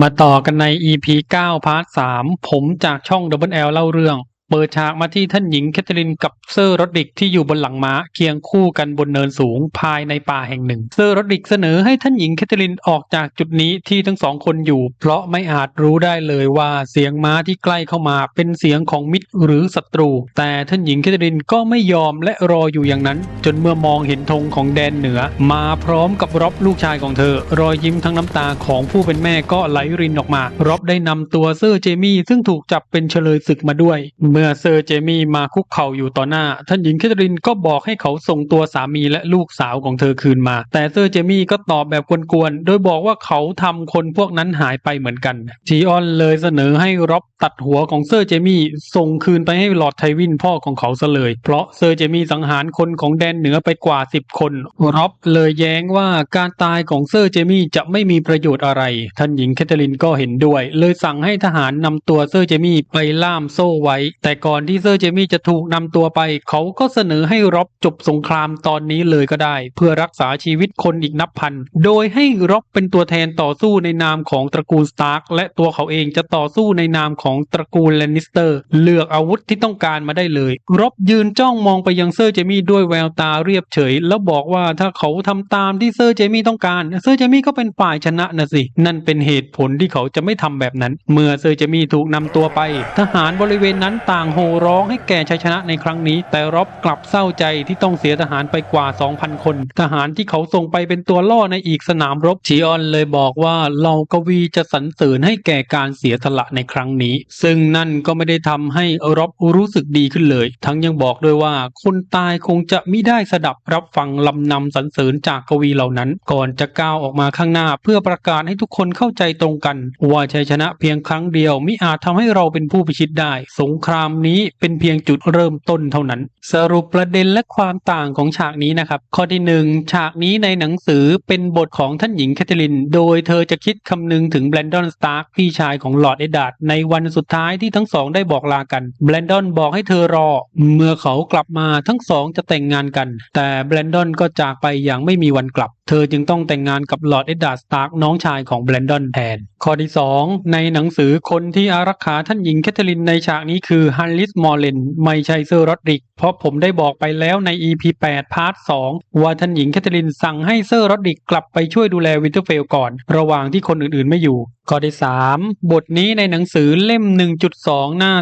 มาต่อกันใน EP 9พาร์ท3ผมจากช่อง Double L เล่าเรื่อง เปิดฉากมาที่ท่านหญิงแคทเธอรีนกับเซอร์รดริกที่อยู่บนหลังม้าเคียงคู่กันบนเนินสูงภายในป่าแห่งหนึ่ง เซอร์รดริกเสนอให้ท่านหญิงแคทเธอรีนออกจากจุดนี้ที่ทั้งสองคนอยู่ เพราะไม่อาจรู้ได้เลยว่าเสียงม้าที่ใกล้เข้ามาเป็นเสียงของมิตรหรือศัตรู แต่ท่านหญิงแคทเธอรีนก็ไม่ยอมและรออยู่อย่างนั้น จนเมื่อมองเห็นธงของแดนเหนือ มาพร้อมกับร็อบลูกชายของเธอ รอยยิ้มทั้งน้ำตาของผู้เป็นแม่ก็ไหลรินออกมาร็อบได้นำตัวเซอร์เจมี่ซึ่งถูกจับเป็นเฉลยศึกมาด้วยเมื่อเซอร์เจมี่มาคุกเข่าอยู่ต่อหน้า ท่านหญิงแคทเธอรีนก็บอกให้เขาส่งตัวสามีและลูกสาวของเธอคืนมา แต่เซอร์เจมี่ก็ตอบแบบกวนๆ โดยบอกว่าเขาทำคนพวกนั้นหายไปเหมือนกันจีออนเลยเสนอให้ร็อบตัดหัวของเซอร์เจมี่ส่งคืนไปให้ลอร์ดไทวินพ่อของเขาซะเลย เพราะเซอร์เจมี่สังหารคนของแดนเหนือไปกว่า 10 คนร็อบเลยแย้งว่าการตายของเซอร์เจมี่จะไม่มีประโยชน์อะไร ท่านหญิงแคทเธอรีนก็เห็นด้วย เลยสั่งให้ทหารนำตัวเซอร์เจมี่ไปล่ามโซ่ไว้แต่ก่อนที่เซอร์เจมี่จะถูกนำตัวไป เขาก็เสนอให้ร็อบจบสงครามตอนนี้เลยก็ได้ เพื่อรักษาชีวิตคนอีกนับพัน โดยให้ร็อบเป็นตัวแทนต่อสู้ในนามของตระกูลสตาร์กและตัวเขาเองจะต่อสู้ในนามของตระกูลแลนนิสเตอร์ เลือกอาวุธที่ต้องการมาได้เลยร็อบยืนจ้องมองไปยังเซอร์เจมี่ด้วยแววตาเรียบเฉย แล้วบอกว่าถ้าเขาทำตามที่เซอร์เจมี่ต้องการเซอร์เจมี่ก็เป็นฝ่ายชนะนะสิ นั่นเป็นเหตุผลที่เขาจะไม่ทำแบบนั้น เมื่อเซอร์เจมี่ถูกนำตัวไป ทหารบริเวณนั้นตางโห่ร้องให้แก่ชัยชนะในครั้งนี้ แต่ร็อบกลับเศร้าใจที่ต้องเสียทหารไปกว่า 2,000 คน ทหารที่เขาส่งไปเป็นตัวล่อในอีกสนามรบชีออนเลยบอกว่าเหล่ากวีจะสรรเสริญให้แก่การเสียสละในครั้งนี้ ซึ่งนั่นก็ไม่ได้ทำให้ร็อบรู้สึกดีขึ้นเลย ทั้งยังบอกด้วยว่าคนตายคงจะไมิได้สดับรับฟังลำนำสรรเสริญจากกวีเหล่านั้น ก่อนจะก้าวออกมาข้างหน้า เพื่อประกาศให้ทุกคนเข้าใจตรงกัน ว่าชัยชนะเพียงครั้งเดียวมิอาจทำให้เราเป็นผู้พิชิตได้ สงครามนี้เป็นเพียงจุดเริ่มต้นเท่านั้น สรุปประเด็นและความต่างของฉากนี้นะครับ ข้อที่หนึ่งฉากนี้ในหนังสือเป็นบทของท่านหญิงแคทเธอรีนโดยเธอจะคิดคำนึงถึงแบรนดอนสตาร์กพี่ชายของลอร์ดเอ็ดดาร์ดในวันสุดท้ายที่ทั้งสองได้บอกลากันแบรนดอนบอกให้เธอรอ เมื่อเขากลับมาทั้งสองจะแต่งงานกัน แต่แบรนดอนก็จากไปอย่างไม่มีวันกลับ เธอจึงต้องแต่งงานกับลอร์ดเอ็ดดาร์ดสตาร์กน้องชายของแบรนดอนแทน ข้อที่ 2 ในหนังสือคนที่อารักขาท่านหญิงแคทเธอรีนในฉากนี้คือฮันลิสมอร์เลนไม่ใช่เซอร์รอดริก เพราะผมได้บอกไปแล้วใน EP 8 พาร์ท 2 ว่าท่านหญิงแคทเธอรีนสั่งให้เซอร์รอดริกกลับไปช่วยดูแลวินเทอร์เฟลก่อน ระหว่างที่คนอื่นๆไม่อยู่ข้อที่ 3 บทนี้ในหนังสือเล่ม 1.2 หน้า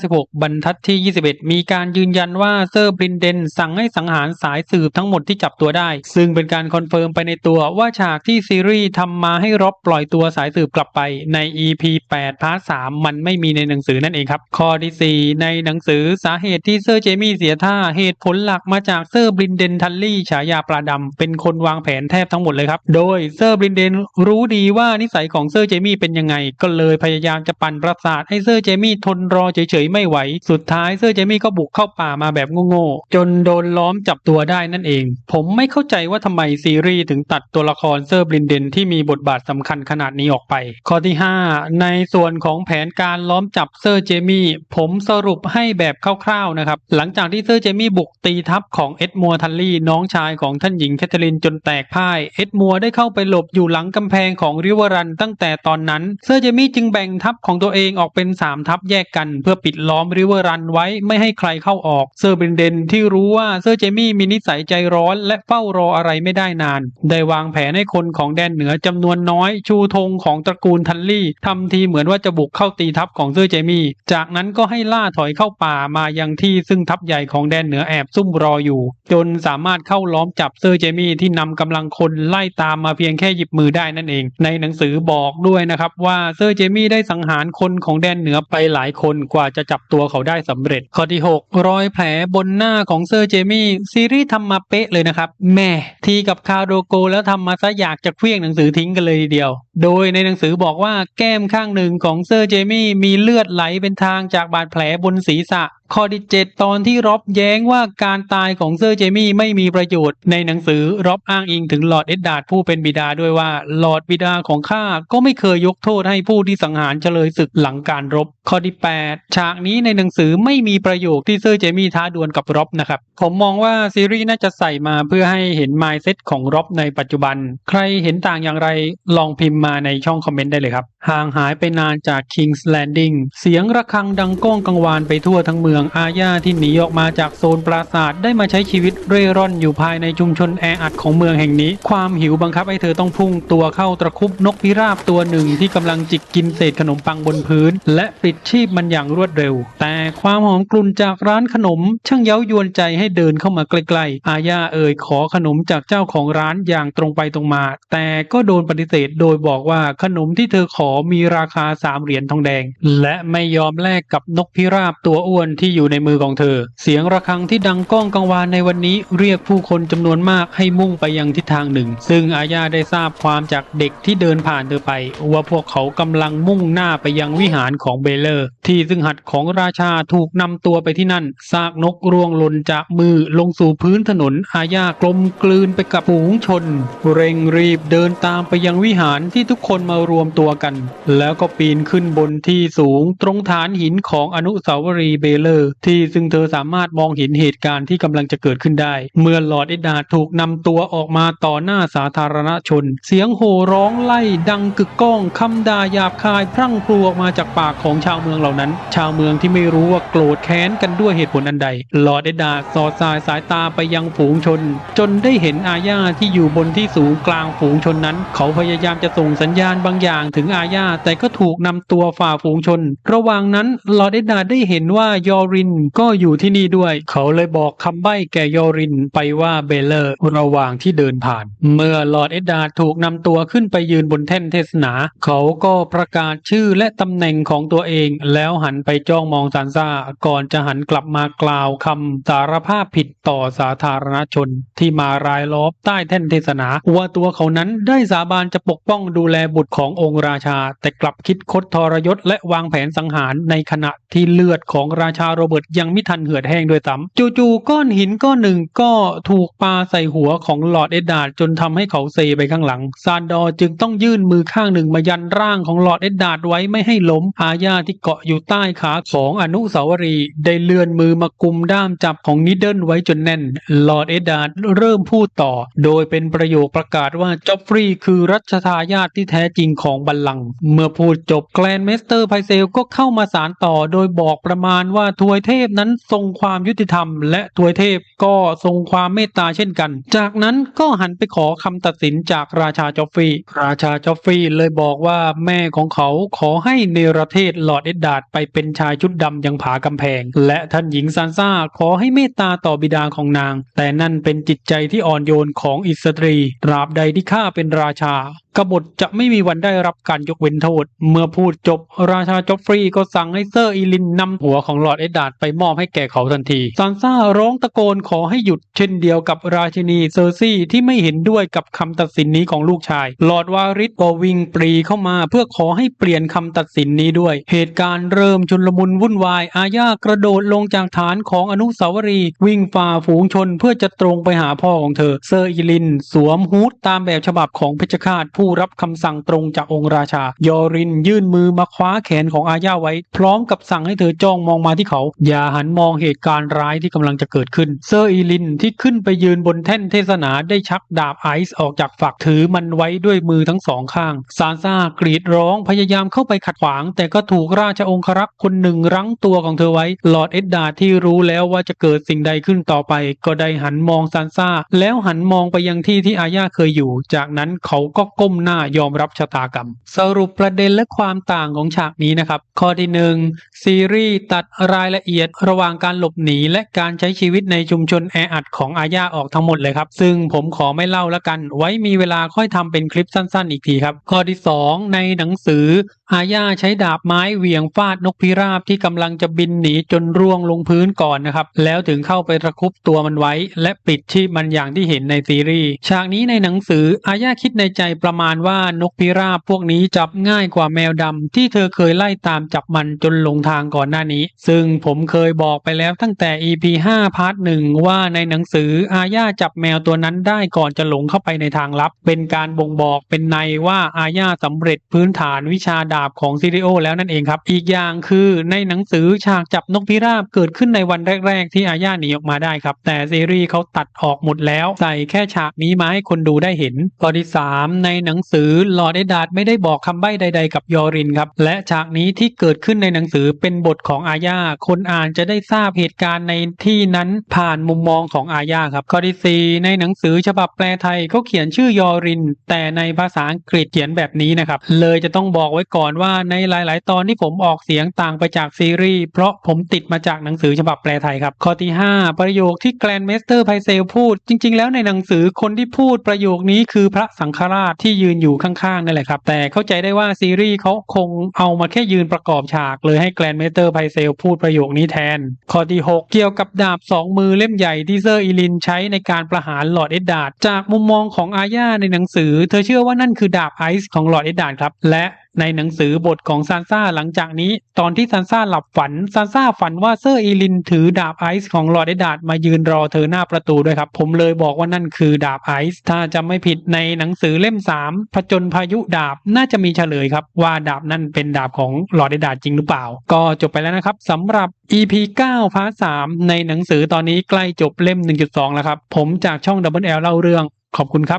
356 บรรทัดที่ 21 มีการยืนยันว่าเซอร์บรินเดนสั่งให้สังหารสายสืบทั้งหมดที่จับตัวได้ ซึ่งเป็นการคอนเฟิร์มไปในตัวว่าฉากที่ซีรีส์ทำมาให้ร็อบปล่อยตัวสายสืบกลับไปใน EP 8พาร์ท3มันไม่มีในหนังสือนั่นเองครับ ข้อที่ 4 ในหนังสือสาเหตุที่เซอร์เจมี่เสียท่าเหตุผลหลักมาจากเซอร์บรินเดนทัลลี่ฉายาปลาดำเป็นคนวางแผนแทบทั้งหมดเลยครับ โดยเซอร์บรินเดนรู้ดีว่านิสัยของเซอร์เจมี่เป็นยังไง ก็เลยพยายามจะปั่นประสาทให้เซอร์เจมี่ทนรอเฉยๆไม่ไหว สุดท้ายเซอร์เจมี่ก็บุกเข้าป่ามาแบบโง่ๆจนโดนล้อมจับตัวได้นั่นเอง ผมไม่เข้าใจว่าทำไมซีรีส์ถึงตัดตัวละครเซอร์บรินเดนที่มีบทบาทสำคัญขนาดนี้ออกไป ข้อที่ 5 ในส่วนของแผนการล้อมจับเซอร์เจมี่ผมสรุปให้แบบคร่าวๆนะครับ หลังจากที่เซอร์เจมี่บุกตีทัพของเอ็ดมัวทัลลี่น้องชายของท่านหญิงแคทเธอรีนจนแตกพ่าย เอ็ดมัวได้เข้าไปหลบอยู่หลังกำแพงของริเวอรันตั้งแต่ตอนนั้น เซอร์เจมี่จึงแบ่งทัพของตัวเองออกเป็น 3 ทัพแยกกัน เพื่อปิดล้อมริเวอรันไว้ไม่ให้ใครเข้าออก เซอร์บรินเดนที่รู้ว่าเซอร์เจมี่มีนิสัยใจร้อนและเฝ้ารออะไรไม่ได้นานได้วางแผนให้คนของแดนเหนือจำนวนน้อย ชูธงของตระกูลทันลี่ทำทีเหมือนว่าจะบุกเข้าตีทัพของเซอร์เจมี่ จากนั้นก็ให้ล่าถอยเข้าป่ามายังที่ซึ่งทัพใหญ่ของแดนเหนือแอบซุ่มรออยู่ จนสามารถเข้าล้อมจับเซอร์เจมี่ที่นำกำลังคนไล่ตามมาเพียงแค่หยิบมือได้นั่นเอง ในหนังสือบอกด้วยนะครับว่าเซอร์เจมี่ได้สังหารคนของแดนเหนือไปหลายคนกว่าจะจับตัวเขาได้สำเร็จ ข้อที่ 6 รอยแผลบนหน้าของเซอร์เจมี่ซีรีส์ทำมาเป๊ะเลยนะครับแม่ทีกับคาโดโกแล้วทำมาซะอยากจะเคลี้ยงหนังสือทิ้งกันเลยทีเดียว โดยในหนังสือบอกว่าแก้มข้างหนึ่งของเซอร์เจมี่มีเลือดไหลเป็นทางจากบาดแผลบนศีรษะ ข้อที่ 7 ตอนที่ร็อบแย้งว่าการตายของเซอร์เจมี่ไม่มีประโยชน์ ในหนังสือร็อบอ้างอิงถึงลอร์ดเอ็ดดาร์ดผู้เป็นบิดาด้วยว่าลอร์ดบิดาของข้าก็ไม่เคยยกโทษให้ผู้ที่สังหารเฉลยศึกหลังการรบ ข้อที่ 8 ฉากนี้ในหนังสือไม่มีประโยคที่เซอร์เจมี่ท้าดวลกับร็อบนะครับผมมองว่าซีรีส์น่าจะใส่มาเพื่อให้เห็นมายเซตของร็อบในปัจจุบัน ใครเห็นต่างอย่างไรลองพิมพ์มาในช่องคอมเมนต์ได้เลยครับห่างหายไปนานจาก King's Landing เสียงระฆังดังก้องกังวานไปทั่วทั้งเมืองอาญาที่หนีออกมาจากโซนปราสาทได้มาใช้ชีวิตเร่ร่อนอยู่ภายในชุมชนแออัดของเมืองแห่งนี้ ความหิวบังคับให้เธอต้องพุ่งตัวเข้าตะครุบนกพิราบตัวหนึ่งที่กำลังจิกกินเศษขนมปังบนพื้น และปิดชีพมันอย่างรวดเร็ว แต่ความหอมกลุ่นจากร้านขนม ช่างเย้ายวนใจให้เดินเข้ามาใกล้ๆอาญาเอ่ยขอขนมจากเจ้าของร้านอย่างตรงไปตรงมา แต่ก็โดนปฏิเสธโดยบอกว่าขนมที่เธอขอมีราคาสามเหรียญทองแดง และไม่ยอมแลกกับนกพิราบตัวอ้วนที่อยู่ในมือของเธอ เสียงระฆังที่ดังก้องกังวานในวันนี้เรียกผู้คนจำนวนมากให้มุ่งไปยังทิศทางหนึ่ง ซึ่งอาญาได้ทราบความจากเด็กที่เดินผ่านเธอไป ว่าพวกเขากำลังมุ่งหน้าไปยังวิหารของเบเลอร์ ที่ซึ่งหัดของราชาถูกนำตัวไปที่นั่นซากนกร่วงหล่นจากมือลงสู่พื้นถนนอาญากลมกลืนไปกับฝูงชน เร่งรีบเดินตามไปยังวิหารที่ทุกคนมารวมตัวกัน แล้วก็ปีนขึ้นบนที่สูงตรงฐานหินของอนุสาวรีย์เบเลอร์ที่ซึ่งเธอสามารถมองเห็นเหตุการณ์ที่กำลังจะเกิดขึ้นได้ เมื่อลอร์ดเอ็ดดาถูกนำตัวออกมาต่อหน้าสาธารณชน เสียงโห่ร้องไล่ดังกึกก้องคำด่าหยาบคายพรั่งพรูออกมาจากปากของชาวเมืองเหล่านั้น ชาวเมืองที่ไม่รู้ว่าโกรธแค้นกันด้วยเหตุผลอันใด ลอร์ดเอ็ดดาสอดสายสายตาไปยังฝูงชน จนได้เห็นอาญาที่อยู่บนที่สูงกลางฝูงชนนั้น เขาพยายามจะส่งสัญญาณบางอย่างถึงอาญาแต่ก็ถูกนำตัวฝ่าฝูงชน ระหว่างนั้นลอร์ดเอ็ดดาได้เห็นว่ายอรินก็อยู่ที่นี่ด้วย เขาเลยบอกคำใบ้แก่ยอรินไปว่าเบลเลอร์ระหว่างที่เดินผ่าน เมื่อลอร์ดเอ็ดดาร์ถูกนำตัวขึ้นไปยืนบนแท่นเทศนา เขาก็ประกาศชื่อและตำแหน่งของตัวเอง แล้วหันไปจ้องมองซานซ่าก่อนจะหันกลับมากล่าวคำสารภาพผิดต่อสาธารณชน ที่มารายล้อมใต้แท่นเทศนา ว่าตัวเขานั้นได้สาบานจะปกป้องดูแลบุตรขององค์ราชา แต่กลับคิดคดทรยศและวางแผนสังหารในขณะที่เลือดของราชาโรเบิร์ตยังไม่ทันเหือดแห้งด้วยซ้ำจู่ๆก้อนหินก้อนหนึ่งก็ถูกปาใส่หัวของลอร์ดเอ็ดดาร์ดจนทำให้เขาเซไปข้างหลัง ซานดอร์จึงต้องยื่นมือข้างหนึ่งมายันร่างของลอร์ดเอ็ดดาร์ดไว้ไม่ให้ล้มอาญาที่เกาะอยู่ใต้ขาของอนุสาวรีย์ได้เลื่อนมือมากุมด้ามจับของนิดเดิลไว้จนแน่นลอร์ดเอ็ดดาร์ดเริ่มพูดต่อ โดยเป็นประโยคประกาศว่าจอฟฟรีย์คือรัชทายาทที่แท้จริงของบัลลังก์เมื่อพูดจบแกลนเมสเตอร์ไพเซลก็เข้ามาสารต่อโดยบอกประมาณว่าทวยเทพนั้นทรงความยุติธรรม และทวยเทพก็ทรงความเมตตาเช่นกัน จากนั้นก็หันไปขอคำตัดสินจากราชาจอฟฟรีย์ราชาจอฟฟรีย์เลยบอกว่าแม่ของเขาขอให้เนรเทศหลอดเอ็ดดาดไปเป็นชายชุดดำยังผากำแพง และท่านหญิงซานซ่าขอให้เมตตาต่อบิดาของนาง แต่นั่นเป็นจิตใจที่อ่อนโยนของอิสตรี ตราบใดที่ข้าเป็นราชากบฏจะไม่มีวันได้รับการยกเว้นโทษ เมื่อพูดจบ ราชาจอฟฟรีย์ก็สั่งให้เซอร์อีลินนำหัวของลอร์ดเอ็ดดาร์ดไปมอบให้แก่เขาทันทีซานซ่าร้องตะโกนขอให้หยุดเช่นเดียวกับราชินีเซอร์ซี่ที่ไม่เห็นด้วยกับคำตัดสินนี้ของลูกชาย ลอร์ดวาริสก็วิ่งปรีเข้ามาเพื่อขอให้เปลี่ยนคำตัดสินนี้ด้วย เหตุการณ์เริ่มชุนลมุนวุ่นวาย อาญากระโดดลงจากฐานของอนุสาวรีย์วิ่งฝ่าฝูงชนเพื่อจะตรงไปหาพ่อของเธอ เซอร์อีลิน สวมฮูดตามแบบฉบับของเพชฌฆาตผผู้รับคำสั่งตรงจากองค์ราชา ยอรินยื่นมือมาคว้าแขนของอาญาไว้ พร้อมกับสั่งให้เธอจ้องมองมาที่เขา อย่าหันมองเหตุการณ์ร้ายที่กำลังจะเกิดขึ้น เซอร์อีลินที่ขึ้นไปยืนบนแท่นเทศนาได้ชักดาบไอซ์ออกจากฝักถือมันไว้ด้วยมือทั้งสองข้าง ซานซ่ากรีดร้องพยายามเข้าไปขัดขวาง แต่ก็ถูกราชองครักษ์คนหนึ่งรั้งตัวของเธอไว้ลอร์ดเอ็ดดาที่รู้แล้วว่าจะเกิดสิ่งใดขึ้นต่อไป ก็ได้หันมองซานซ่า แล้วหันมองไปยังที่ที่อาญาเคยอยู่ จากนั้นเขาก็ก้มหน้ายอมรับชะตากรรม สรุปประเด็นและความต่างของฉากนี้นะครับ ข้อที่หนึ่งซีรีส์ตัดรายละเอียดระหว่างการหลบหนีและการใช้ชีวิตในชุมชนแออัดของอาญาออกทั้งหมดเลยครับ ซึ่งผมขอไม่เล่าล้วกัน ไว้มีเวลาค่อยทำเป็นคลิปสั้นๆ อีกทีครับ ข้อที่ 2 ในหนังสือ อาญาใช้ดาบไม้เหวี่ยงฟาดนกพิราบที่กำลังจะบินหนีจนร่วงลงพื้นก่อนนะครับ แล้วถึงเข้าไปตะครุบตัวมันไว้ และปิดชีพมันอย่างที่เห็นในซีรีส์ฉากนี้ในหนังสืออาญาคิดในใจประมาณว่านกพิราบพวกนี้จับง่ายกว่าแมวดำที่เธอเคยไล่ตามจับมันจนหลงทางก่อนหน้านี้ ซึ่งผมเคยบอกไปแล้วตั้งแต่ EP 5พาร์ทหนึ่งว่าในหนังสืออาญาจับแมวตัวนั้นได้ก่อนจะหลงเข้าไปในทางลับ เป็นการบ่งบอกเป็นในว่าอาญาสำเร็จพื้นฐานวิชาดาบของซิริโอแล้วนั่นเองครับอีกอย่างคือในหนังสือฉากจับนกพิราบเกิดขึ้นในวันแรก ๆ ที่อาญาหนีออกมาได้ครับ แต่ซีรีส์เขาตัดออกหมดแล้วใส่แค่ฉากนี้มาให้คนดูได้เห็นข้อที่3ในหนังังสือลอร์ดเอดาดไม่ได้บอกคำใบ้ใด ๆ กับยอรินครับ และฉากนี้ที่เกิดขึ้นในหนังสือเป็นบทของอาญาคนอ่านจะได้ทราบเหตุการณ์ในที่นั้นผ่านมุมมองของอาญาครับข้อที่ 4 ในหนังสือฉบับแปลไทยเขาเขียนชื่อยอริน แต่ในภาษาอังกฤษเขียนแบบนี้นะครับ เลยจะต้องบอกไว้ก่อนว่าในหลาย ๆ ตอนที่ผมออกเสียงต่างไปจากซีรีส์เพราะผมติดมาจากหนังสือฉบับแปลไทยครับ ข้อที่ 5 ประโยคที่แกรนเมสเตอร์ไพเซลพูด จริง ๆ แล้วในหนังสือคนที่พูดประโยคนี้คือพระสังฆราชที่ยืนอยู่ข้างๆนั่นแหละครับ แต่เข้าใจได้ว่าซีรีส์เขาคงเอามาแค่ยืนประกอบฉากเลยให้แกรนเมเตอร์ไพเซลพูดประโยคนี้แทน ข้อที่ 6 เกี่ยวกับดาบสองมือเล่มใหญ่ที่เซอร์อีลินใช้ในการประหารหลอร์ดเอ็ดดาร์ดจากมุมมองของอาญาในหนังสือ เธอเชื่อว่านั่นคือดาบไอซ์ของหลอร์ดเอ็ดดาร์ดครับและในหนังสือบทของซานซ่าหลังจากนี้ ตอนที่ซานซ่าหลับฝันซานซ่าฝันว่าเซอร์อีลินถือดาบไอซ์ของลอร์ดเอดาดมายืนรอเธอหน้าประตูด้วยครับ ผมเลยบอกว่านั่นคือดาบไอซ์ถ้าจะไม่ผิดในหนังสือเล่ม 3 ผจญพายุดาบน่าจะมีเฉลยครับ ว่าดาบนั่นเป็นดาบของลอร์ดเอดาดจริงหรือเปล่า ก็จบไปแล้วนะครับสำหรับ EP 9พาร์ท3ในหนังสือตอนนี้ใกล้จบเล่ม 1.2 แล้วครับ ผมจากช่อง Double L เล่าเรื่องขอบคุณครับ